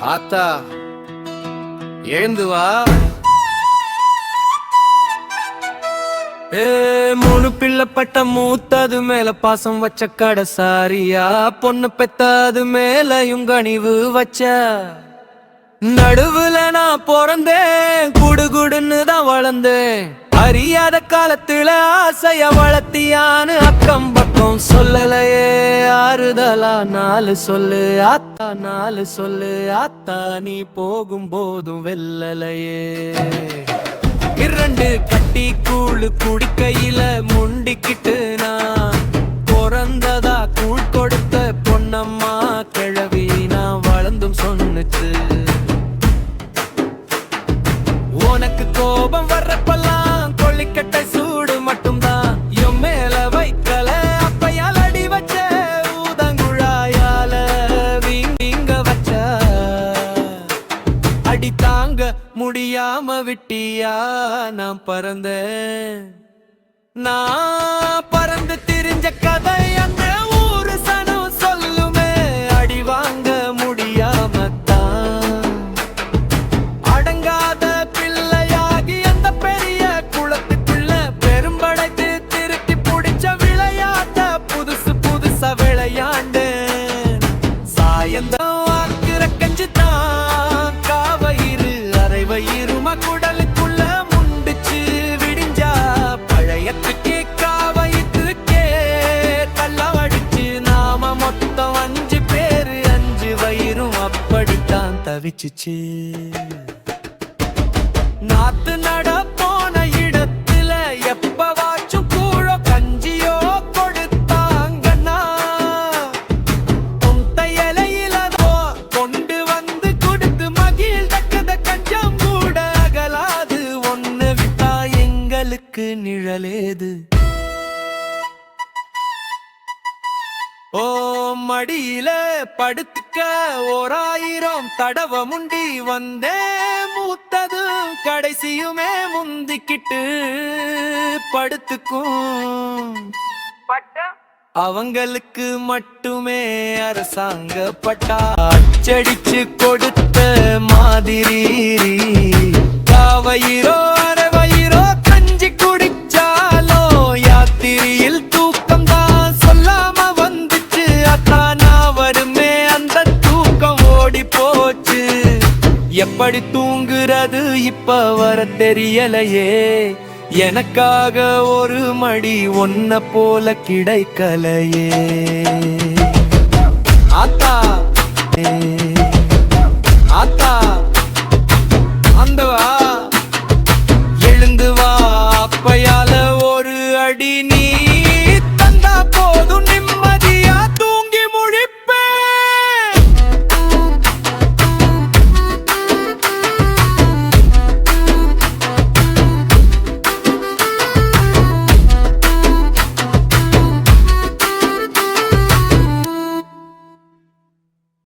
ஆத்தா ஏந்து வா. ஏ மூணு பிள்ளை பட்ட மூத்தது மேல பாசம் வச்ச கடைசாரியா? பொண்ணு பெத்தது மேல கனிவு வச்ச. நடுவுல நான் பிறந்தேன் குடு குடுன்னு தான் வளர்ந்தேன். அறியாத காலத்துல ஆசைய வளர்த்தியான்னு அக்கம் பக்கம் சொல்லல. ஆறுதலா நாலு சொல்லு ஆத்தா நாலு சொல்லு ஆத்தா நீ போகும் போதும் வெல்லலையே இரண்டு கட்டி கூழு குடிக்கையில முண்டிக்கிட்டு விட்டியா? நான் பறந்தேன். நான் பறந்து திரிஞ்ச கதை அந்த தவிச்சிச்சு. ஓ மடியில படுத்துக்க ஓராயிரம் தடவ முண்டி வந்தே மூத்ததும் கடைசியுமே முந்திக்கிட்டு படுத்துக்கும். அவங்களுக்கு மட்டுமே அரசாங்க பட்டா அச்சடிச்சு கொடுத்த மாதிரி. காவயிரோ எப்படி தூங்குறது இப்ப வர தெரியலையே. எனக்காக ஒரு மடி ஒன்ன போல கிடைக்கலையே. ஆத்தா. ஆத்தா. அந்த